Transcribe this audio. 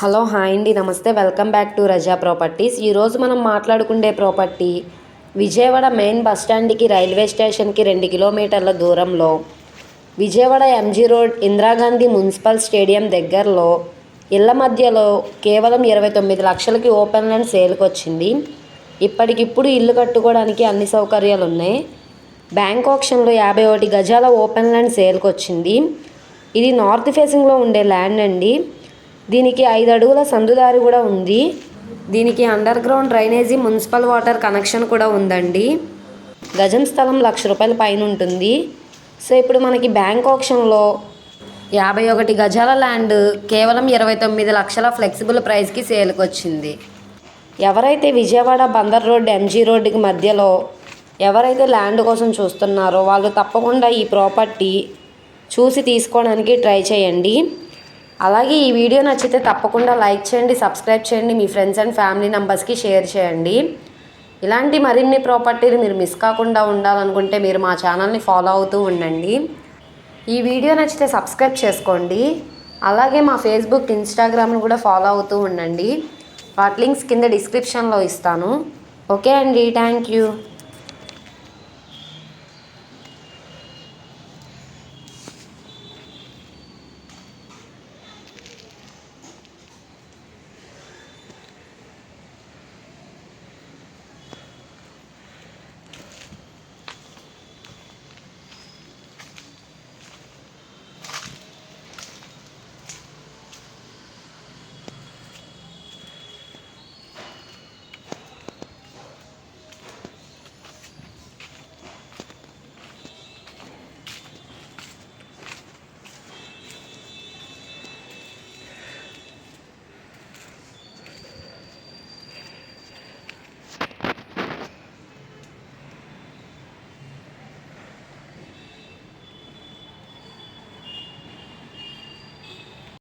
Hello hi అండి. నమస్తే. Welcome back to Raza properties. ఈరోజు మనం మాట్లాడుకునే ప్రాపర్టీ విజయవాడ మెయిన్ బస్ స్టాండ్కి రైల్వే స్టేషన్కి రెండు కిలోమీటర్ల దూరంలో Vijayawada MG road Indira Gandhi municipal stadium దగ్గరలో ఇళ్ళ మధ్యలో కేవలం ఇరవై తొమ్మిది లక్షలకి ఓపెన్ ల్యాండ్ సేల్కి వచ్చింది ఇప్పటికిప్పుడు ఇల్లు కట్టుకోవడానికి అన్ని సౌకర్యాలు ఉన్నాయి బ్యాంక్ ఆప్షన్లో యాభై ఒకటి గజాల ఓపెన్ ల్యాండ్ సేల్కి వచ్చింది ఇది నార్త్ ఫేసింగ్లో ఉండే ల్యాండ్ అండి. దీనికి ఐదు అడుగుల సందుదారి కూడా ఉంది. దీనికి underground drainage municipal water connection కూడా ఉందండి. గజం స్థలం లక్ష రూపాయల పైన ఉంటుంది. సో ఇప్పుడు మనకి బ్యాంక్ ఆప్షన్లో యాభై ఒకటి గజాల ల్యాండ్ కేవలం ఇరవై తొమ్మిది లక్షల ఫ్లెక్సిబుల్ ప్రైస్కి సేల్కి వచ్చింది. ఎవరైతే విజయవాడ బందర్ రోడ్ ఎంజీ రోడ్డుకి మధ్యలో ఎవరైతే ల్యాండ్ కోసం చూస్తున్నారో వాళ్ళు తప్పకుండా ఈ ప్రాపర్టీ చూసి తీసుకోవడానికి ట్రై చేయండి. అలాగే ఈ వీడియో నచ్చితే తప్పకుండా లైక్ చేయండి సబ్స్క్రైబ్ చేయండి మీ ఫ్రెండ్స్ అండ్ ఫ్యామిలీ మెంబర్స్కి షేర్ చేయండి. ఇలాంటి మరిన్ని ప్రాపర్టీలు మీరు మిస్ కాకుండా ఉండాలనుకుంటే మీరు మా ఛానల్ని ఫాలో అవుతూ ఉండండి. ఈ వీడియో నచ్చితే సబ్స్క్రైబ్ చేసుకోండి. అలాగే మా ఫేస్బుక్ ఇన్స్టాగ్రామ్ను కూడా ఫాలో అవుతూ ఉండండి. వాటి లింక్స్ కింద డిస్క్రిప్షన్లో ఇస్తాను. ఓకే అండి థ్యాంక్ యూ.